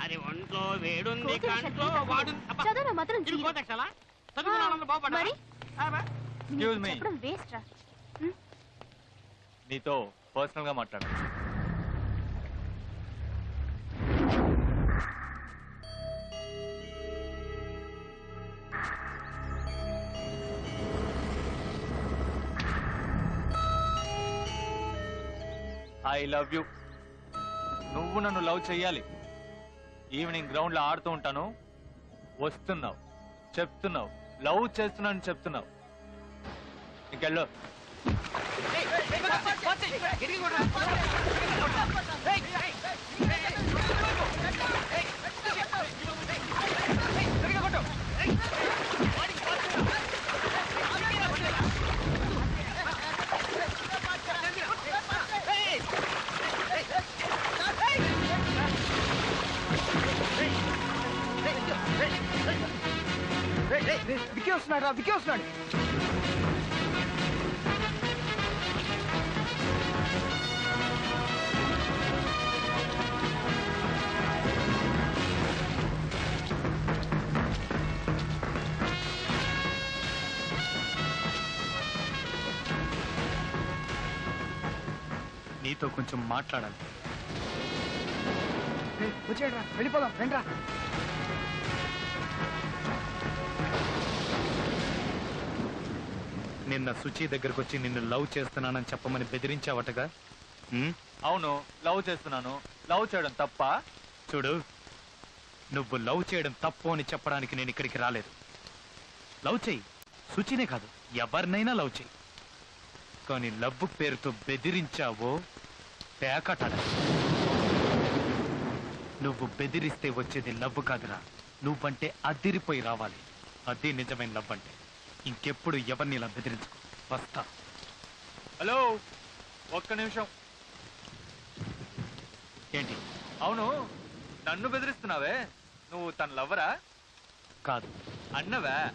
అది ఒంట్లో వేడుంది కంట్లో వాడు చదవరా మాత్రం? మరి? చెప్పడం వేస్ట్ రా. నీతో పర్సనల్గా మాట్లాడు ఐ లవ్ యు నువ్వు నన్ను లవ్ చెయ్యాలి. ఈవినింగ్ గ్రౌండ్లో ఆడుతూ ఉంటాను వస్తున్నావు చెప్తున్నావు లవ్ చేస్తున్నాను చెప్తున్నావు ఇంకెళ్ళు విక్కీ వస్తున్నాడు రా విక్కీ వస్తున్నాడు. నీతో కొంచెం మాట్లాడాలి. వచ్చాడు రా వెళ్ళిపోదాం రండి నిన్న సుచి దగ్గరకు వచ్చి నిన్ను లవ్ చేస్తున్నానని చెప్పమని బెదిరించావటగా? ఉమ్, అవును లవ్ చేస్తున్నాను. లవ్ చేయడం తప్ప? చూడు నువ్వు లవ్ చేయడం తప్పు అని చెప్పడానికి నేను ఇక్కడికి రాలేదు. లవ్ చెయ్యి. సుచినే కాదు ఎవరినైనా లవ్ చెయ్యి. కానీ లవ్ పేరుతో బెదిరించావో పేకట నువ్వు బెదిరిస్తే వచ్చేది లవ్ కాదురా. నువ్వంటే అదిరిపోయి రావాలి. అది నిజమైన లవ్ అంటే. ఇంకెప్పుడు ఎవరిని ఇలా బెదిరించుకో. వస్తా. హలో ఒక్క నిమిషం. ఏంటి? అవును నన్ను బెదిరిస్తున్నావే? నువ్వు తన లవ్వరా? కాదు. అన్నవా?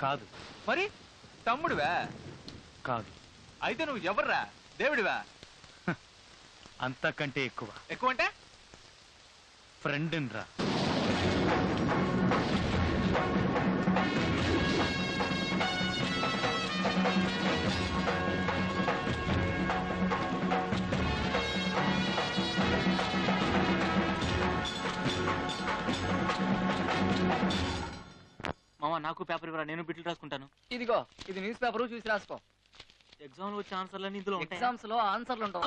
కాదు. మరి? తమ్ముడివా? కాదు. అయితే నువ్వు ఎవర్రా? దేవుడివా? అంతకంటే ఎక్కువ. ఎక్కువ అంటే ఫ్రెండ్ రా మామ నాకు పేపర్ ఇవ్వరా నేను బిట్లు రాసుకుంటాను. ఇదిగో ఇది న్యూస్ పేపర్ చూసి రాసుకో. ఎగ్జామ్లో వచ్చే ఆన్సర్లన్నీ ఇందులో ఉంటాయి? ఎగ్జామ్స్లో ఆన్సర్లు ఉంటాయి.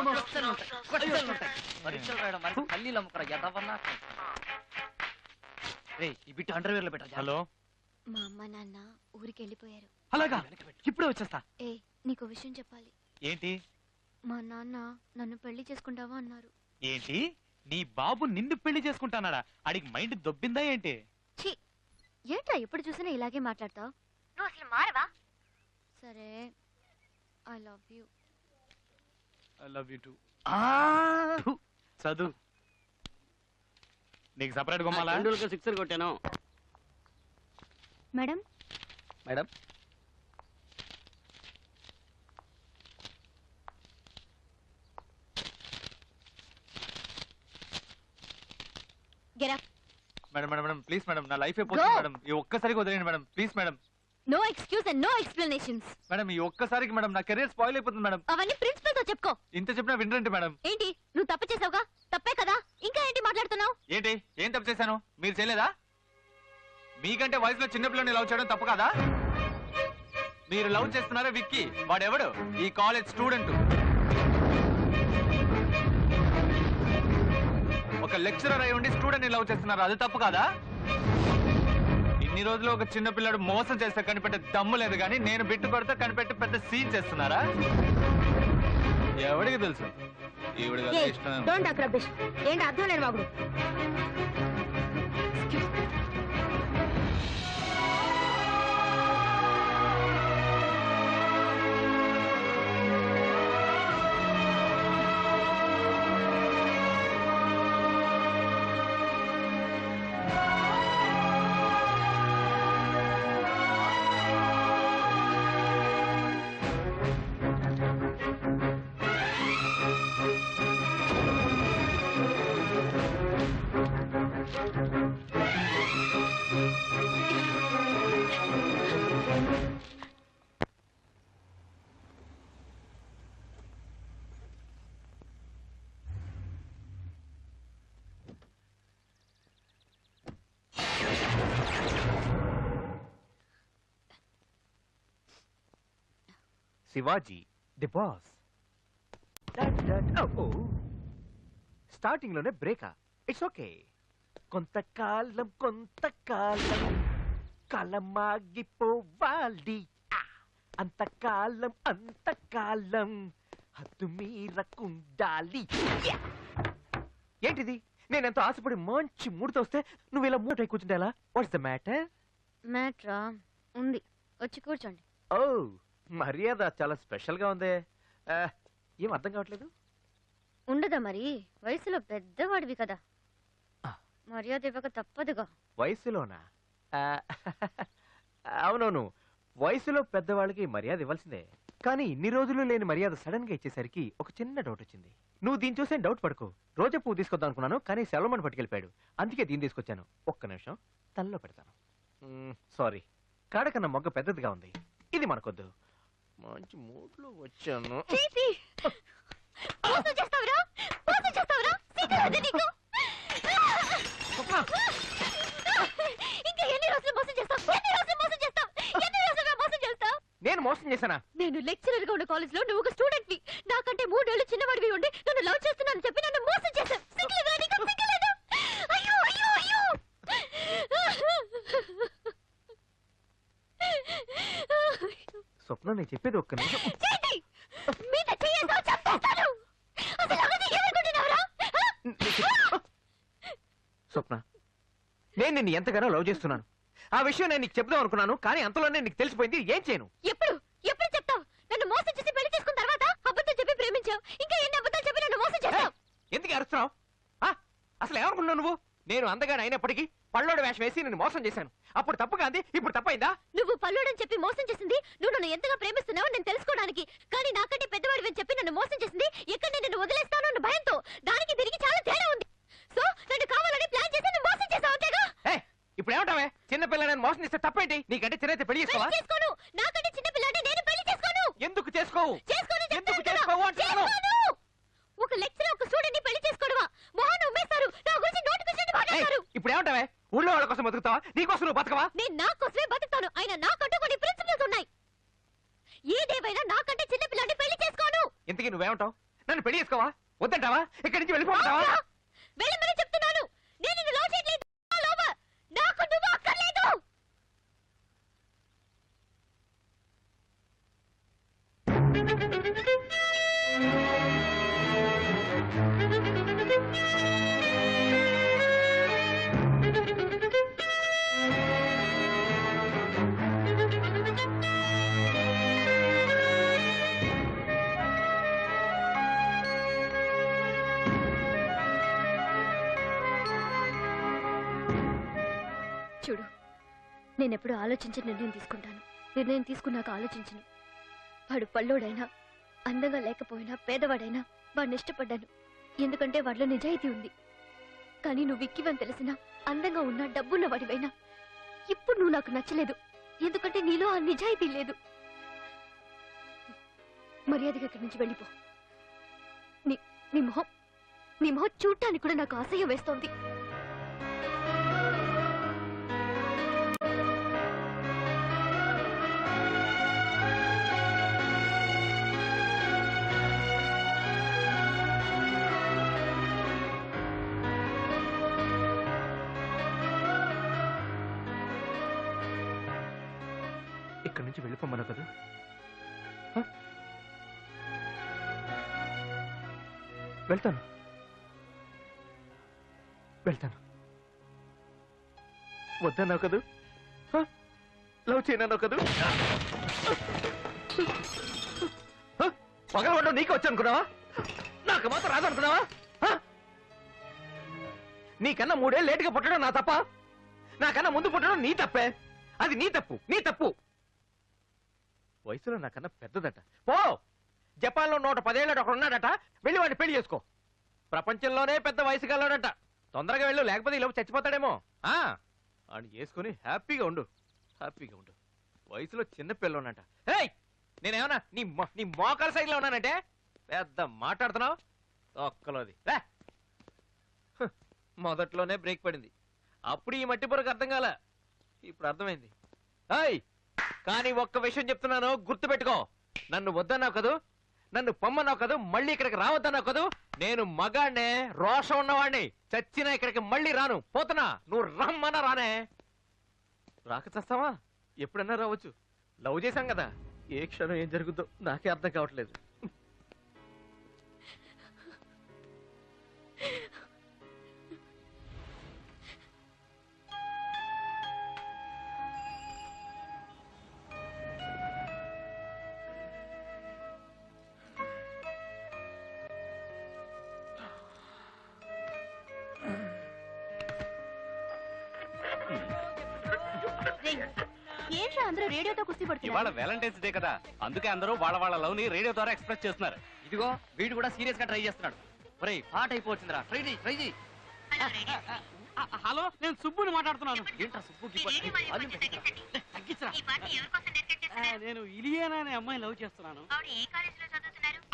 క్వశ్చన్లు ఉంటాయి. పరీక్షలు రాయడం మరి పల్లీలు అమ్ముకురా ఎదవన్నా? రే ఈ బిట్టు అండర్వేర్లో పెట్టా హలో? మా అమ్మ నాన్న ఊరికి వెళ్ళిపోయారు అలాగా ఇప్పుడే వచ్చేస్తా. ఏ నీకు విషయం చెప్పాలి. ఏంటి? మా నాన్న నన్ను పెళ్ళి చేసుకుంటావా అన్నారు. ఏంటి? నీ బాబు నిన్ను పెళ్ళి చేసుకుంటానాడా? అడిగి మైండ్ దొబ్బిందా ఏంటి? ఛీ! ఏంట్రా ఎప్పుడు చూసినా ఇలాగే మాట్లాడతావు? నువ్వు అసలు మారవా? సరే I love you I love you too చదువు నీకు సపరేట్ గుమ్మాలా? సిక్సర్ కొట్టాను. Madam? Madam? Madam madam madam please madam నా లైఫ్ అయిపోతుంది Go. మేడం. ఈ ఒక్కసారికి వదిలేండి madam please madam. No excuse and no explanations madam ఈ ఒక్కసారికి మేడం నా కెరీర్ స్పాయిల్ అయిపోతుంది మేడం. అవన్నీ ప్రిన్సిపల్తో చెప్పుకో. ఇంత చెప్పినా వినరండి మేడం. ఏంటి నువ్వు తప్పు చేసావుగా? తప్పే కదా? ఇంకా ఏంటి మాట్లాడుతున్నావు? ఏంటి ఏం తప్పు చేశాను? మీరు చేయలేదా? మీకంటే వయసులో చిన్నపిల్లని లవ్ చేయడం తప్పు కదా? మీరు లవ్ చేస్తున్నారా విక్కీ? వాడెవడు? ఈ కాలేజ్ స్టూడెంట్. ఒక లెక్చరర్ అయి ఉండి స్టూడెంట్ని లవ్ చేస్తున్నారు. అది తప్పు కాదా? ఇన్ని రోజులు ఒక చిన్న పిల్లడు మోసం చేస్తే కనిపెట్టే దమ్ము లేదు కానీ నేను బిట్టు కొడితే కనిపెట్టి పెద్ద సీన్ చేస్తున్నారా? ఎవడికి తెలుసు? ఈవిడ ఇష్టం ఏంటి అర్థం లేని వాగుడు శివాజీ ది బాస్. స్టార్టింగ్లోనే బ్రేకా. It's okay. కొంతకాలం కొంతకాలం కలమాగిపోవాలి అంతకాలం అంతకాలం హద్దు మీరకుండాలి! ఏంటిది? నేను ఎంతో ఆశపడి మంచి మూడుతో వస్తే నువ్వు ఇలా మూట కూర్చుంటే ఎలా? వాట్స్ ద మ్యాటర్ మ్యాట్రా ఉంది. వచ్చి కూర్చోండి. ఓ మర్యాద చాలా స్పెషల్గా ఉందే. ఆ, ఏం అర్థం కావట్లేదు? ఉండదా మరి? వయసులో పెద్దవాడివి కదా. ఆ. మర్యాద ఇవ్వక తప్పదుగా. వయసులోనా? ఆ, అవునవును. వయసులో పెద్దవాళ్ళకి మర్యాద ఇవ్వాల్సిందే. కానీ ఇన్ని రోజులు లేని మర్యాద సడన్గా ఇచ్చేసరికి ఒక చిన్న డౌట్ వచ్చింది. నువ్వు దీన్ని చూసే డౌట్ పడుకో. రోజా పువ్వు తీసుకొద్దాం అనుకున్నాను కానీ సెలవుమని పట్టుకెళ్ళిపోయాడు. అందుకే దీన్ని తీసుకొచ్చాను. ఒక్క నిమిషం. తల్లో పెడతాను. సారీ. కాడకన్నా మొగ్గ పెద్దదిగా ఉంది. ఇది మనకొద్దు. మంచి మూడ్లో వచ్చాను. చేతి మోసం చేస్తావురా? మోసం చేస్తావురా? సిగ్గురాదు నీకు. ఇంకా ఎన్ని రోజులు మోసం చేస్తావు? ఎన్ని రోజులు మోసం చేస్తావు? ఎన్ని రోజులుగా మోసం చేస్తావు? నేను మోసం చేశానా? నేను లెక్చరర్గా ఉన్న కాలేజ్లో నువ్వు ఒక స్టూడెంట్ వి నాకంటే మూడేళ్ళు చిన్నవాడివి ఉండి నన్ను లవ్ చేస్తున్నాను చెప్పి నన్ను మోసం చేశావు. సిగ్గులేదా నీకు? సిగ్గులేదా? అయ్యో అయ్యో అయ్యో! స్వప్న నేను చెప్పేది ఒక్క నిమిషం. స్వప్న నేను నిన్ను ఎంతగానో లవ్ చేస్తున్నాను. ఆ విషయం నేను నీకు చెప్దాం అనుకున్నాను కానీ అంతలోనే నీకు తెలిసిపోయింది ఏం చేయను. ఎప్పుడు? ఎప్పుడు చెప్తావు? నన్ను మోసం చేసి పెళ్ళి చేసుకున్న తర్వాత అబద్ధం చెప్పి ప్రేమించావు. ఇంకా ఎన్ని అబద్ధాలు చెప్పి నన్ను మోసం చేస్తావు? ఎందుకు అరుస్తున్నావు? ఆ? అసలు ఏమనుకున్నావు నువ్వు? నేను అందగానే అయినప్పటికీ పళ్ళోడు వేషం వేసి నేను మోసం చేశాను. అప్పుడు తప్పు కాంది ఇప్పుడు తప్పైందా? నువ్వు పల్లుడని చెప్పి మోసం చేసింది నువ్వు నన్ను ఎంతగా ప్రేమిస్తున్నావో నేను తెలుసుకోవడానికి. కానీ నాకంటే పెద్దవాడివని చెప్పి నన్ను మోసం చేసింది ఎక్కడ నేను నిన్ను వదిలేస్తాను అన్న భయంతో. దానికి దీనికి చాలా తేడా ఉంది. సో నన్ను కావాలని ప్లాన్ చేసి నన్ను మోసం చేసావు అంతేగా? ఏ ఇప్పుడు ఏమంటావే? చిన్న పిల్లని మోసం చేస్తే తప్పేంటి? నీకంటే చిన్నైతే పెళ్ళి చేసుకోవా పెళ్ళి చేసుకోను నాకంటే చిన్న పిల్లాడిని నేను పెళ్ళి చేసుకోను ఎందుకు చేసుకోవు చేసుకోను ఎందుకు చెప్తాను కదా. చేసుకోవు అంటున్నాను? చేసుకోను. ఒక లెక్చరర్ ఒక స్టూడెంట్ని పెళ్ళి చేసుకోవడమా మొహాన్ని ఉమ్మేస్తారు నా గురించి నోటిఫికేషన్ ఏయ్, మాట్లాడతారు ఇప్పుడు ఏమంటావే ఊళ్ళో వాళ్ళ కోసం బతుకుతావా నీ కోసం నువ్వు బతకవా నేను నా కోసమే బతుకుతాను ఆయన నాకంటూ కొన్ని ప్రిన్సిపల్స్ ఉన్నాయి ఏదేమైనా నాకంటే చిన్న పిల్లాడిని పెళ్ళి చేసుకోను ఇంతకీ నువ్వేమంటావు? నన్ను పెళ్ళి చేసుకోవా? వద్దంటావా? ఇక్కడి నుంచి వెళ్ళిపోతావా చూడు. నేనెప్పుడు ఆలోచించి నిర్ణయం తీసుకుంటాను. నిర్ణయం తీసుకున్నాక ఆలోచించను. వాడు పల్లోడైనా అందంగా లేకపోయినా పేదవాడైనా వాడిని ఇష్టపడ్డాను. ఎందుకంటే వాడిలో నిజాయితీ ఉంది. కానీ నువ్వు విక్కివని తెలిసినా అందంగా ఉన్నా డబ్బున్న వాడివైనా ఇప్పుడు నువ్వు నాకు నచ్చలేదు. ఎందుకంటే నీలో ఆ నిజాయితీ లేదు. మర్యాదగా ఇక్కడి నుంచి వెళ్ళిపో. నీ మొహం నీ మొహం చూడటానికి కూడా నాకు అసహ్యం వేస్తోంది. ఇక్కడి నుంచి వెళ్ళిపోమను కదా. వెళ్తాను. వెళ్తాను. వద్దన్నావు కదూ. లవ్ చేయనన్నావు కదూ. హ? నీకు వచ్చానుకున్నావా? నాకు మాత్రం రాదు అనుకున్నావా హ? నీకన్నా మూడేళ్ళు లేటుగా పుట్టడం నా తప్ప? నాకన్నా ముందు పుట్టడం నీ తప్పే. అది నీ తప్పు నీ తప్పు. వయసులో నాకన్నా పెద్దదట. పో! జపాన్లో నూట పదేళ్ళట ఒకడు ఉన్నాడట. వెళ్ళి వాడిని పెళ్ళి చేసుకో. ప్రపంచంలోనే పెద్ద వయసు గలడట తొందరగా వెళ్ళు లేకపోతే ఇలా చచ్చిపోతాడేమో. ఆ! వాడిని చేసుకుని హ్యాపీగా ఉండు. హ్యాపీగా ఉండు. వయసులో చిన్న పిల్లన్నట హే నేనేమన్నా నీ నీ మోకాల సైజులో ఉన్నానంటే? పెద్ద మాట్లాడుతున్నావు? ఒక్కలోది రా మొదట్లోనే బ్రేక్ పడింది. అప్పుడు ఈ మట్టి పొరకు అర్థం కాల. ఇప్పుడు అర్థమైంది. హాయ్ కానీ ఒక్క విషయం చెప్తున్నాను గుర్తుపెట్టుకో. నన్ను వద్దన్నావు కదూ? నన్ను పొమ్మన్నావు కదూ? మళ్ళీ ఇక్కడికి రావద్దన్నావు కదూ? నేను మగాడినే రోషం ఉన్నవాడిని. చచ్చినా ఇక్కడికి మళ్ళీ రాను. పోతున్నా. నువ్వు రమ్మన్నా రానే. రాక చస్తావా? ఎప్పుడన్నా రావచ్చు. లవ్ చేశాం కదా. ఏ క్షణం ఏం జరుగుతుందో నాకే అర్థం కావట్లేదు. ఏంట్రా అందరూ రేడియోతో కుస్తీ ఇవాళ పడుతున్నారు వ్యాలంటైన్స్ డే కదా. అందుకే అందరూ వాళ్ళ వాళ్ళ లవ్ని రేడియో ద్వారా ఎక్స్ప్రెస్ చేస్తున్నారు. ఇదిగో వీడు కూడా సీరియస్గా ట్రై చేస్తున్నాడు. ఒరేయ్ పాట అయిపోతుందిరా ట్రై చేయి ట్రై చేయి హలో నేను సుబ్బుని మాట్లాడుతున్నాను. ఏంట్రా సుబ్బుకి వాల్యూమ్ తగ్గించరా. తగ్గించరా ఆ, నేను ఇలియానా అనే అమ్మాయి లవ్ చేస్తున్నాను.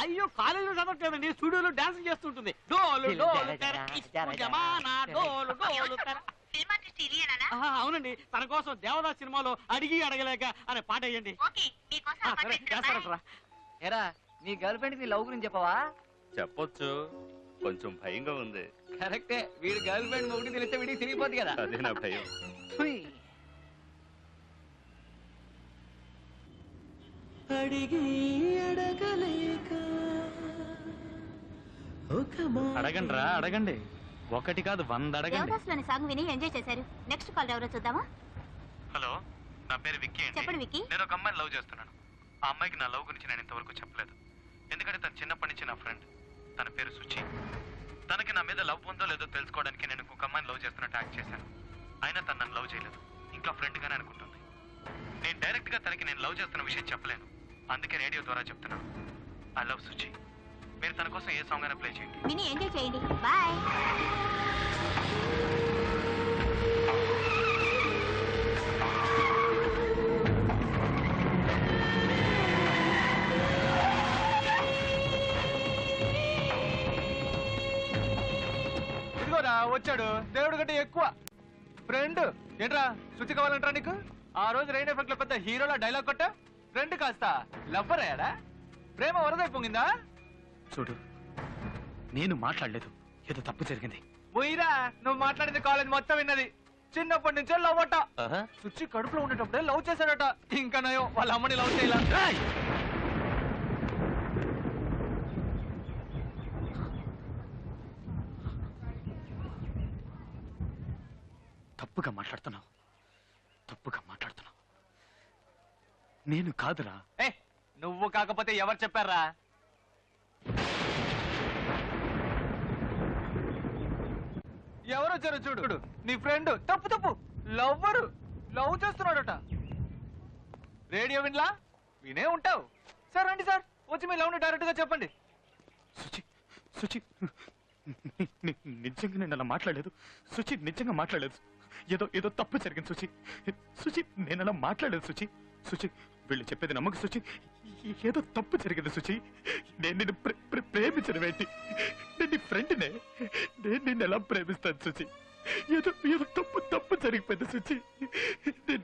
అయ్యో కాలేజీలో చదవట్లేదండి. స్టూడియోలో డాన్స్ చేస్తుంటుంది డోలు డోలు తెర, ఇస్కు జమానా, డోలు డోలు తెర. ఆహా, అవునండి. తన కోసం దేవదాస్ సినిమాలో అడిగి అడగలేక అనే పాట వేయండి. ఏరా నీ గర్ల్ ఫ్రెండ్ నీ లవ్ గురించి చెప్పవా? చెప్పొచ్చు. కొంచెం భయంగా ఉంది. కరెక్టే. వీడి గర్ల్ ఫ్రెండ్ ఒకటి తెలిస్తే వీడికి తిరిగిపోద్ది కదా. అదే నా భయం. హుయ్. అడగండి రా అడగండి. ఒకటి కాదు వంద అడగండి. దేవదాసులోని సాంగ్ విని ఎంజాయ్ చేశారు. నెక్స్ట్ కాల్ ఎవరో చూద్దామా? హలో నా పేరు విక్కీ అండి. చెప్పండి విక్కీ. నేను ఒక అమ్మాయిని లవ్ చేస్తున్నాను. ఆ అమ్మాయికి నా లవ్ గురించి నేను ఇంతవరకు చెప్పలేదు. ఎందుకంటే తను చిన్నప్పటి నుంచి నా ఫ్రెండ్. తన పేరు సుచి. తనకి నా మీద లవ్ ఉందో లేదో తెలుసుకోవడానికి నేను ఇంకొక అమ్మాయిని లవ్ చేస్తున్నట్టు యాక్ట్ చేశాను. అయినా తను నన్ను లవ్ చేయలేదు. ఇంకా ఫ్రెండ్ గానే అనుకుంటుంది. నేను డైరెక్ట్గా తనకి నేను లవ్ చేస్తున్న విషయం చెప్పలేను. అందుకే రేడియో ద్వారా చెప్తున్నాను. I love Suchi. మీరు తన కోసం ఏ సాంగ్ అయినా ప్లే చేయండి. విని ఎంజాయ్ చేయండి. బాయ్ ఇదిగోరా వచ్చాడు. దేవుడు కంటే ఎక్కువ. ఫ్రెండ్. ఏంట్రా శుచి కావాలంటారా నీకు? ఆ రోజు రైన్ ఎఫెక్ట్లో పెద్ద హీరోలా డైలాగ్ కొట్టా? ఫ్రెండ్ కాస్త లవ్వర్ అయ్యాడా ప్రేమ వరదై పొంగిందా? చూడు నేను మాట్లాడలేదు. ఏదో తప్పు జరిగింది. పోయిరా నువ్వు మాట్లాడింది కాలేజ్ మొత్తం విన్నది. చిన్నప్పటి నుంచే లవ్ అట. సుచి కడుపులో ఉండేటప్పుడే లవ్ చేశాడట. ఇంకా నయం వాళ్ళ అమ్మని లవ్ చేయాల. తప్పుగా మాట్లాడుతున్నావు. తప్పుగా మాట్లాడుతున్నావు. నేను కాదురా. ఏ నువ్వు కాకపోతే ఎవరు చెప్పారా? ఎవరు వచ్చారో చూడు. నీ ఫ్రెండ్. తప్పు తప్పు. లవ్వరు. లవ్ చేస్తున్నాడట. రేడియో వినలా? వినే ఉంటావు. సార్ రండి సార్. వచ్చి మీ లవ్ని డైరెక్ట్గా చెప్పండి. సుచి సుచి. నిజంగా నేను అలా మాట్లాడలేదు. సుచి నిజంగా మాట్లాడలేదు. ఏదో ఏదో తప్పు జరిగింది సుచి. సుచి నేను అలా మాట్లాడలేదు సుచి. సుచి వీళ్ళు చెప్పేది నమ్మక సుచి. ఏదో తప్పు జరిగింది సుచి. నేను నిన్ను ప్రేమించిన ప్రే- నేను ఫ్రెండ్నే. నేను నిన్ను ఎలా ప్రేమిస్తాను సుచి? ఏదో ఏదో తప్పు తప్పు జరిగిపోయింది సుచి. నేను